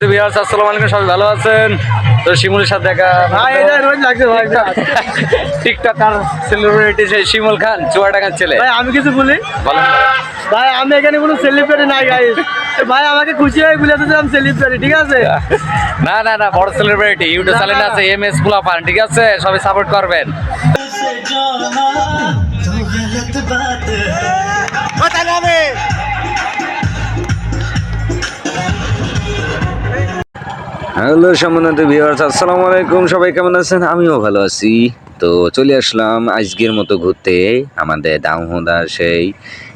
বিহার আসসালামু আলাইকুম সবাই ভালো আছেন তো শিমুলের সাথে দেখা ভাই এটা রোজ লাগছে ভাই সেলিব্রিটি সেই শিমুল খান চুয়াডাঙ্গার ছেলে ভাই আমি কিছু বলি ভাই আমি এখানে কোনো সেলিব্রিটি নাই গাইস ভাই আমাকে খুশি হয়ে বলে দিলাম সেলিব্রিটি ঠিক আছে না না না বড় সেলিব্রিটি ইউটিউব চ্যানেল আছে এম এস পান ঠিক আছে সবাই সাপোর্ট করবেন হ্যালো সম্মানিত ভিউয়ার্স আসসালামু আলাইকুম। সবাই কেমন আছেন? আমিও ভালো আছি। তো চলে আসলাম আজকের মতো ঘুরতে আমাদের দামোদার সেই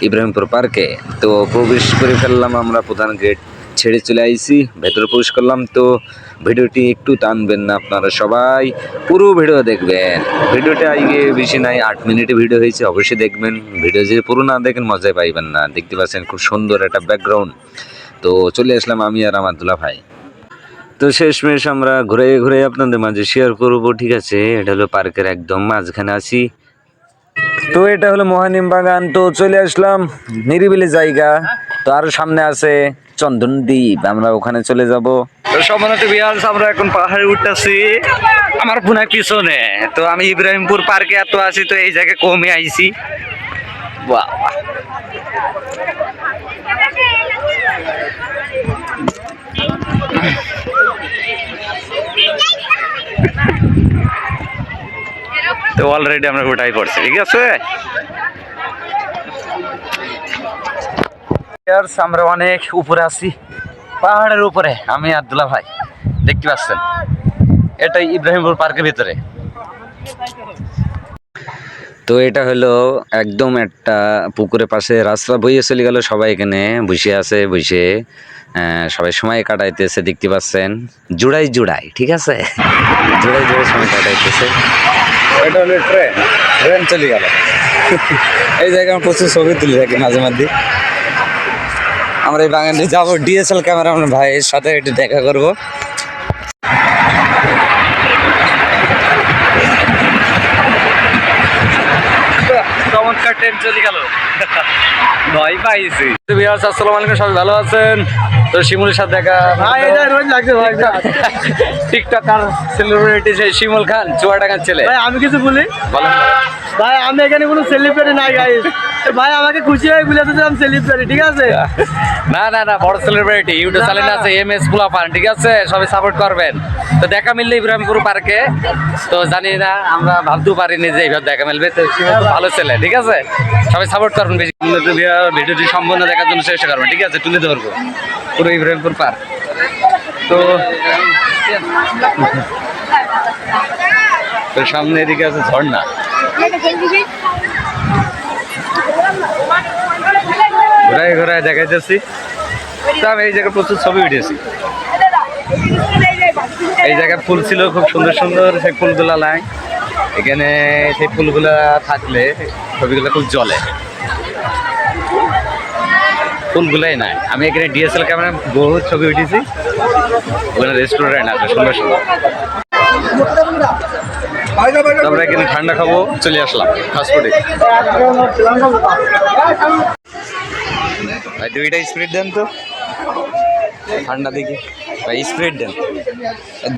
ইব্রাহিমপুর পার্কে। তো প্রবেশ করে ফেললাম আমরা প্রধান গেট ছেড়ে চলে আইছি, ভেতরে প্রবেশ করলাম। তো ভিডিওটি একটু টানবেন না আপনারা সবাই, পুরো ভিডিও দেখবেন। ভিডিওটা আজকে বেশি নাই, আট মিনিটে ভিডিও হয়েছে, অবশ্যই দেখবেন। ভিডিও যদি পুরো না দেখেন, মজাই পাইবেন না। দেখতে পাচ্ছেন খুব সুন্দর একটা ব্যাকগ্রাউন্ড তো চলে আসলাম আমি আর আমার দুলা ভাই। তো শেষমেশ আমরা ঘুরে ঘুরে আপনাদের মাঝে শেয়ার করব, ঠিক আছে? এটা হলো পার্কের একদম মাঝখানে আছি। তো এটা হলো মহানিম বাগান, তো চলে আসলাম নিরিবিলি জায়গা। তো আরও সামনে আছে চন্দন দ্বীপ, আমরা ওখানে চলে যাব। তো সম্মানিত আমরা এখন পাহাড়ে উঠতেছি। আমার পুনার পিছনে। তো আমি ইব্রাহিমপুর পার্কে এত আছি, তো এই জায়গায় কমে আইছি। বাহ। তো অলরেডি আমরা উঠাই পড়ছি, ঠিক আছে? আমরা অনেক উপরে আছি, পাহাড়ের উপরে, আমি আব্দুল্লাহ ভাই, দেখতে পাচ্ছেন? এটাই ইব্রাহিমপুর পার্কের ভিতরে। তো এটা হলো একদম একটা পুকুরের পাশে রাস্তা, বইয়ে চলে গেল সবাই এখানে বসে আছে, বসে সবাই সময় কাটাইতেছে, দেখতে পাচ্ছেন? জুড়াই জুড়াই, ঠিক আছে? জুড়াই জুড়াই সময় কাটাইতেছে। এটা হলো ট্রেন ট্রেন চলে গেল। এই জায়গায় আমরা প্রচুর ছবি তুলে থাকি মাঝে মাঝে। আমরা এই বাগানে যাব ডিএসএল ক্যামেরা আমার ভাইয়ের সাথে একটু দেখা করব। চমৎকার ট্রেন চলে গেল। ভয় পাইছি। বিহার আসসালামু আলাইকুম সবাই ভালো আছেন? তো শিমুলের সাথে দেখা রোজ লাগছে ভাই। টিকটকার সেলিব্রিটি সেই শিমুল খান চুয়াডাঙ্গার ছেলে। ভাই আমি কিছু বলি? ভাই আমি এখানে কোনো সেলিব্রিটি নাই গাইস ভাই আমাকে খুশি হয়ে দিলাম সেলিব্রিটি ঠিক আছে? না না না বড় সেলিব্রিটি ইউটিউব চ্যানেল আছে এম এস পান ঠিক আছে? সবাই সাপোর্ট করবেন। তো দেখা মিললে ইব্রাহিমপুর পার্কে। তো জানি না আমরা ভাবতেও পারিনি যে এইভাবে দেখা মিলবে। তো ভালো ছেলে ঠিক আছে? সবাই সাপোর্ট করবেন বেশি ভিডিওটি সম্পূর্ণ দেখার জন্য চেষ্টা করবেন ঠিক আছে? তুলে ধরবো। পুরো ইব্রাহিমপুর পার্ক তো সামনে এদিকে আছে ঝর্ণা। ঘোরায় ঘোরায় দেখাইতেছি। তো আমি এই জায়গায় প্রচুর ছবি উঠেছি। এই জায়গায় ফুল ছিল, খুব সুন্দর সুন্দর সেই ফুলগুলা লাই এখানে সেই ফুলগুলা থাকলে ছবিগুলো খুব জলে ফুলগুলাই নাই। আমি এখানে ডিএসএল ক্যামেরা বহু ছবি উঠেছি। ওখানে রেস্টুরেন্ট আছে, সুন্দর সুন্দর। তো আমরা এখানে ঠান্ডা খাব, চলে আসলাম ফাস্টফুডে ভাই, দুইটা স্প্রিট দেন তো। ঠান্ডা দেখি। ভাই, স্প্রিট দেন।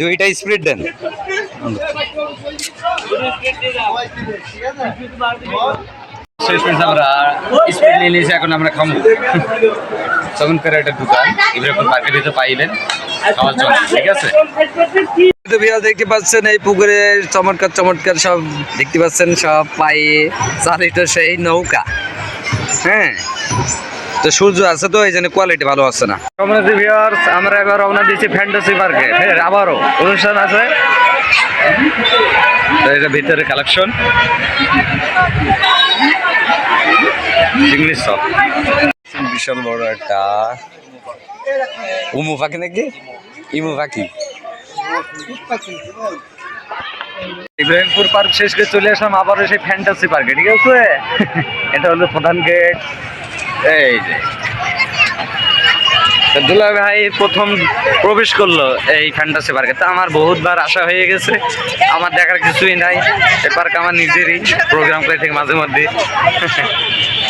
দুইটা স্প্রিট দেন। শেষ পর্যন্ত আমরা স্প্রিট নিয়ে নিয়েছি এখন আমরা খাব তখন করে একটা দোকান ইব্রাহিম পার্কের ভিতরে পাইবেন। খাওয়ার জন্য ঠিক আছে? তো বিয়াল দেখতে পাচ্ছেন এই পুকুরে চমৎকার চমৎকার সব দেখতে পাচ্ছেন সব পায়ে চালিত সেই নৌকা। হ্যাঁ তো সূর্য আছে তো এই জন্য কোয়ালিটি ভালো আছে না। আমরা এবার রওনা দিচ্ছি ফ্যান্টাসি পার্কে আবারও অনুষ্ঠান আছে। এটা ভিতরে কালেকশন ইংলিশ সব বিশাল বড় একটা উমু পাখি নাকি? ইমু পাখি। ইব্রাহিমপুর পার্ক শেষ করে চলে আসলাম আবারও সেই ফ্যান্টাসি পার্কে ঠিক আছে? এটা হলো প্রধান গেট এই যে। দুলা ভাই প্রথম প্রবেশ করল এই ফ্যান্টাসি পার্কে। তো আমার বহুতবার আশা হয়ে গেছে। আমার দেখার কিছুই নাই। এ পার্ক আমার নিজেরই। প্রোগ্রাম করে থেকে মাঝে মধ্যে।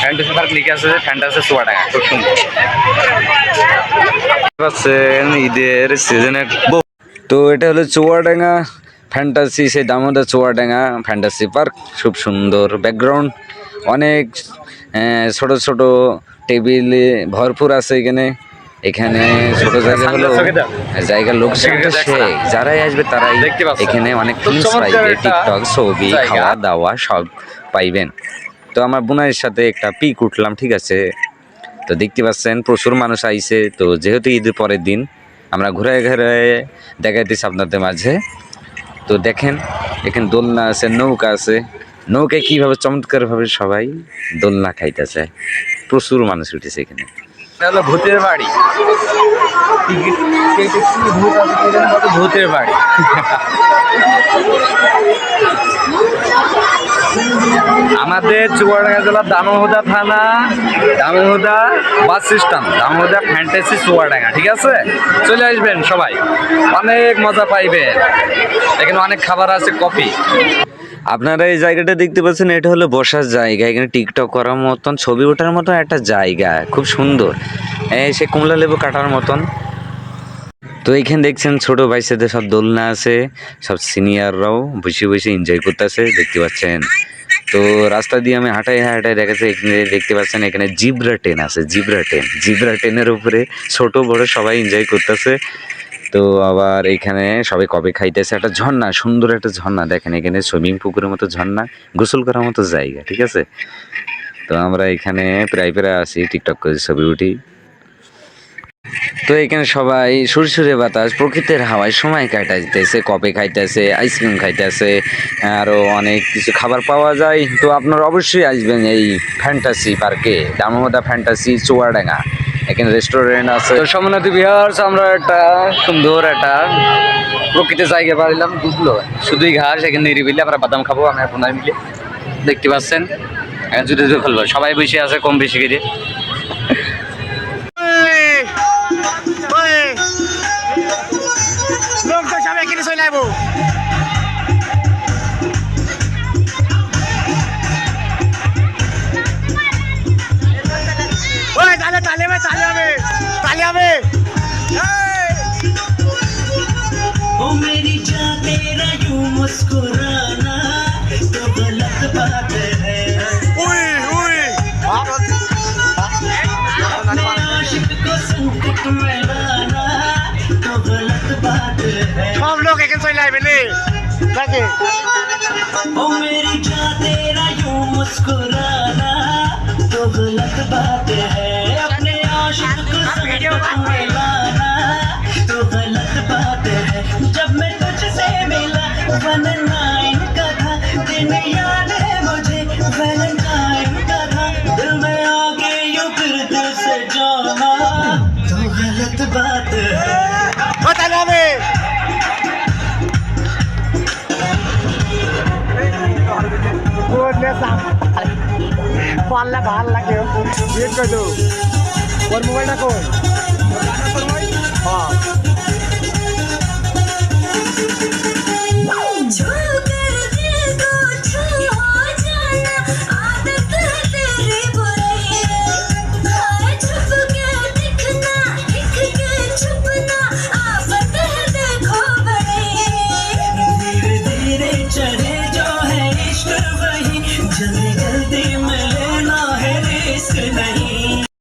ফ্যান্টাসি পার্ক লিখে আছে যে ফ্যান্টাসি চুয়াডাঙ্গা। খুব সুন্দর। ঈদের সিজনে তো এটা হলো চুয়াডাঙ্গা ফ্যান্টাসি সেই দামোদর চুয়াডাঙ্গা ফ্যান্টাসি পার্ক খুব সুন্দর ব্যাকগ্রাউন্ড অনেক ছোট ছোট টেবিলে ভরপুর আছে এখানে। এখানে ছোট জায়গা হলো জায়গার লোক সেই যারাই আসবে তারাই এখানে অনেক চমৎকার পাইবে টিকটক ছবি। খাওয়া দাওয়া সব পাইবেন। তো আমার বোনের সাথে একটা পিক উঠলাম ঠিক আছে? তো দেখতে পাচ্ছেন প্রচুর মানুষ আইছে। তো যেহেতু ঈদের পরের দিন আমরা ঘুরে ঘুরে দেখাইতেছি আপনাদের মাঝে। তো দেখেন এখানে দোলনা আছে নৌকা আছে। নৌকায় কীভাবে চমৎকারভাবে সবাই দোলনা খাইতেছে। প্রচুর মানুষ উঠেছে এখানে। এটা হলো ভূতের বাড়ি। ভূতের বাড়ি। আমাদের চুয়াডাঙ্গা জেলার দামোহদা থানা, Damurhuda bus stand Damurhuda fantasy Chuadanga, ঠিক আছে? চলে আসবেন সবাই। অনেক মজা পাইবেন। এখানে অনেক খাবার আছে, কফি। আপনারা এই জায়গাটা দেখতে পাচ্ছেন, এটা হলো বসার জায়গা। এখানে টিকটক করার মতন, ছবি ওঠার মতন একটা জায়গা। খুব সুন্দর। সে কমলা লেবু কাটার মতন। তো এইখানে দেখছেন, ছোট ভাইসাদের সব দোলনা আছে, সব সিনিয়ররাও বসে বসে এনজয় করতেছে, দেখতে পাচ্ছেন। তো রাস্তা দিয়ে আমি হাঁটাই হাঁটাই দেখাচ্ছে এখানে দেখতে পাচ্ছেন এখানে জিব্রা ট্রেন আছে, জিব্রা ট্রেন। জিব্রা ট্রেনের উপরে ছোট, বড় সবাই এনজয় করতেছে। তো আবার এখানে সবাই কবে খাইতেছে? একটা ঝর্ণা, সুন্দর একটা ঝর্ণা। দেখেন এখানে সুইমিং পুকুরের মতো ঝর্ণা, গোসল করার মতো জায়গা, ঠিক আছে? তো আমরা এখানে প্রায় প্রায় আসি টিকটক করে ছবি উঠি। তো এখানে সবাই সুরসুরে বাতাস, প্রকৃতির হাওয়ায় সময় কাটাইতেছে কপে খাইতেছে, আইসক্রিম খাইতেছে আরও অনেক কিছু খাবার পাওয়া যায়। তো আপনারা অবশ্যই আসবেন এই ফ্যান্টাসি পার্কে দামোদা ফ্যান্টাসি চুয়াডাঙ্গা। এখানে রেস্টুরেন্ট আছে। তো সমনাথী বিহার আমরা একটা সুন্দর একটা প্রকৃতির জায়গা পাইলাম ডুবলো শুধুই ঘাস, এখানে নিরিবিলি, আমরা বাদাম খাব, আমরা বোনাই মিলে। দেখতে পাচ্ছেন? জুড়ে জুড়ে খেলব, সবাই বসে আছে, কম বেশি করে। সবাই এখানে চলে যাবো ওই তাহলে তালে হবে তালে হবে তালে হবে ओ मेरी जान तेरा यूं मुस्कुराना तो गलत बात है উই উই अपने आशिक को संकट में लाना तो गलत बात है সব লোক लेकिन सही लाइव ले लगे ओ मेरी जान तेरा यूँ मुस्कुराना तो गलत बात है। अपने आशिक को संग में लाना तो गलत बात है। जब मैं तुझसे मिला वन नाइन का था दिन পাল্লা ভালো লাগে। বিয়ে করে দেবো ওর মোবাইলটা কোন হ্যাঁ।